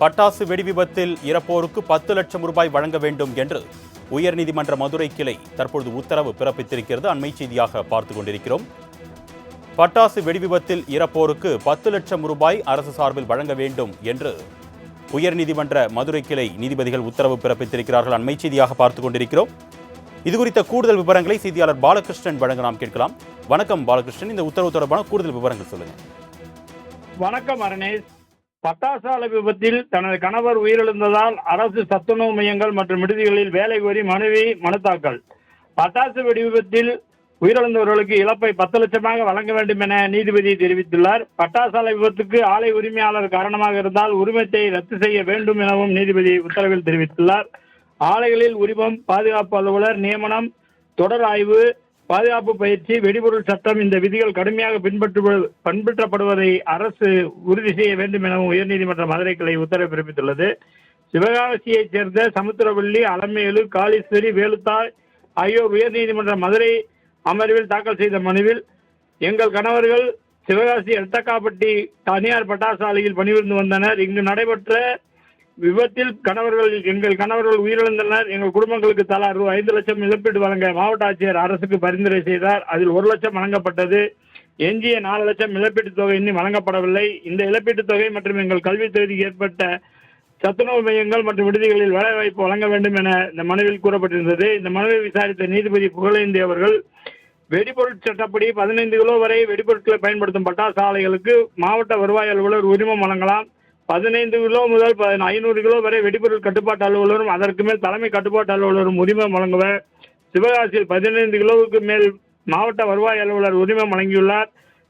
பட்டாசு வெடி விபத்தில் இறப்போருக்கு பத்து லட்சம் ரூபாய் வழங்க வேண்டும் என்று உயர்நீதிமன்ற மதுரை கிளை தற்பொழுது உத்தரவு பிறப்பித்திருக்கிறது. அண்மை செய்தியாக பார்த்து கொண்டிருக்கிறோம். பட்டாசு வெடி விபத்தில் இறப்போருக்கு பத்து லட்சம் ரூபாய் அரசு சார்பில் வழங்க வேண்டும் என்று உயர்நீதிமன்ற மதுரை கிளை நீதிபதிகள் உத்தரவு பிறப்பித்திருக்கிறார்கள். அண்மை செய்தியாக பார்த்து கொண்டிருக்கிறோம். இது குறித்த கூடுதல் விவரங்களை செய்தியாளர் பாலகிருஷ்ணன் வழங்க நாம் கேட்கலாம். வணக்கம் பாலகிருஷ்ணன். இந்த உத்தரவு தொடர்பான கூடுதல் விவரங்கள் சொல்லுங்கள் வணக்கம் அரணேஷ். பட்டாசாலை விபத்தில் தனது கணவர் உயிரிழந்ததால் அரசு சத்துணவு மையங்கள் மற்றும் விடுதிகளில் வேலை கோரி மனைவி மனு தாக்கல். பட்டாசு வெடி விபத்தில் உயிரிழந்தவர்களுக்கு இழப்பை பத்து லட்சமாக வழங்க வேண்டும் என நீதிபதி தெரிவித்துள்ளார். பட்டாசாலை விபத்துக்கு ஆலை உரிமையாளர் காரணமாக இருந்தால் உரிமத்தை ரத்து செய்ய வேண்டும் எனவும் நீதிபதி உத்தரவில் தெரிவித்துள்ளார். ஆலைகளில் உரிமம் பாதுகாப்பு அலுவலர் நியமனம் தொடர் ஆய்வு பாதுகாப்பு பயிற்சி வெடிபொருள் சட்டம் இந்த விதிகள் கடுமையாக பின்பற்று பின்பற்றப்படுவதை அரசு உறுதி செய்ய வேண்டும் எனவும் உயர்நீதிமன்ற மதுரை கிளை உத்தரவு பிறப்பித்துள்ளது. சிவகாசியைச் சேர்ந்த சமுத்திரவள்ளி அலமேலு காளீஸ்வரி வேலுத்தாய் ஆகியோர் உயர்நீதிமன்ற மதுரை அமர்வில் தாக்கல் செய்த மனுவில் எங்கள் கணவர்கள் சிவகாசி எட்டக்காப்பட்டி தனியார் பட்டாசாலையில் பணிபுரிந்து வந்தனர். இங்கு நடைபெற்ற விபத்தில் கணவர்கள் எங்கள் கணவர்கள் உயிரிழந்தனர். எங்கள் குடும்பங்களுக்கு தலா ரூ ஐந்து லட்சம் இழப்பீடு வழங்க மாவட்ட ஆட்சியர் அரசுக்கு பரிந்துரை செய்தார். அதில் ஒரு லட்சம் வழங்கப்பட்டது. எஞ்சிய நாலு லட்சம் இழப்பீட்டுத் தொகை இன்னும் வழங்கப்படவில்லை. இந்த இழப்பீட்டுத் தொகை மற்றும் எங்கள் கல்வித் தொகுதிக்கு ஏற்பட்ட சத்துணவு மையங்கள் மற்றும் விடுதிகளில் வேலைவாய்ப்பு வழங்க வேண்டும் என இந்த மனுவில் கூறப்பட்டிருந்தது. இந்த மனுவை விசாரித்த நீதிபதி புகழேந்தி அவர்கள் வெடிபொருள் சட்டப்படி பதினைந்து கிலோ வரை வெடிபொருட்களை பயன்படுத்தும் பட்டாசு ஆலைகளுக்கு மாவட்ட வருவாய் அலுவலர் உரிமம் வழங்கலாம். பதினைந்து கிலோ முதல் ப- ஐநூறு கிலோ வரை வெடிபொருள் கட்டுப்பாட்டு அலுவலரும் அதற்கு மேல் தலைமை கட்டுப்பாட்டு அலுவலரும் உரிமம் வழங்குவர். சிவகாசியில் பதினைந்து கிலோவுக்கு மேல் மாவட்ட வருவாய் அலுவலர் உரிமம் வழங்கியுள்ளார்.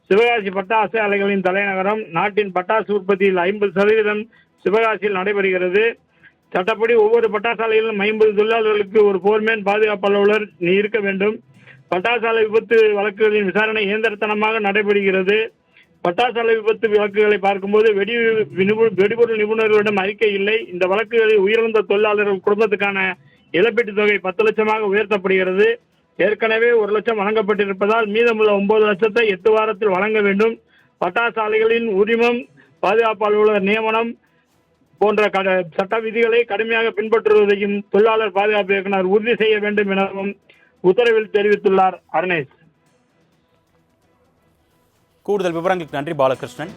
சிவகாசி பட்டாசு ஆலைகளின் தலைநகரம் நாட்டின் பட்டாசு உற்பத்தியில் ஐம்பது சதவீதம் சிவகாசியில் நடைபெறுகிறது. சட்டப்படி ஒவ்வொரு பட்டாசாலையிலும் ஐம்பது தொழிலாளர்களுக்கு ஒரு போர்மேன் பாதுகாப்பு அலுவலர் நீ இருக்க வேண்டும். பட்டாசாலை விபத்து வழக்குகளின் விசாரணை இயந்திரத்தனமாக நடைபெறுகிறது. பட்டாசாலை விபத்து வழக்குகளை பார்க்கும்போது வெடி வெடிபொருள் நிபுணர்களிடம் அறிக்கை இல்லை. இந்த வழக்குகளில் உயிரிழந்த தொழிலாளர்கள் குடும்பத்துக்கான இழப்பீட்டுத் தொகை பத்து லட்சமாக உயர்த்தப்படுகிறது. ஏற்கனவே ஒரு லட்சம் வழங்கப்பட்டிருப்பதால் மீதமுள்ள ஒன்பது லட்சத்தை எட்டு வாரத்தில் வழங்க வேண்டும். பட்டாசாலைகளின் உரிமம் பாதுகாப்பு அலுவலர் நியமனம் போன்ற கட- சட்ட விதிகளை கடுமையாக பின்பற்றுவதையும் தொழிலாளர் பாதுகாப்பு இயக்குனர் உறுதி செய்ய வேண்டும் எனவும் உத்தரவில் தெரிவித்துள்ளார் அருணேஷ். கூடுதல் விவரங்களுக்கு நன்றி பாலகிருஷ்ணன்.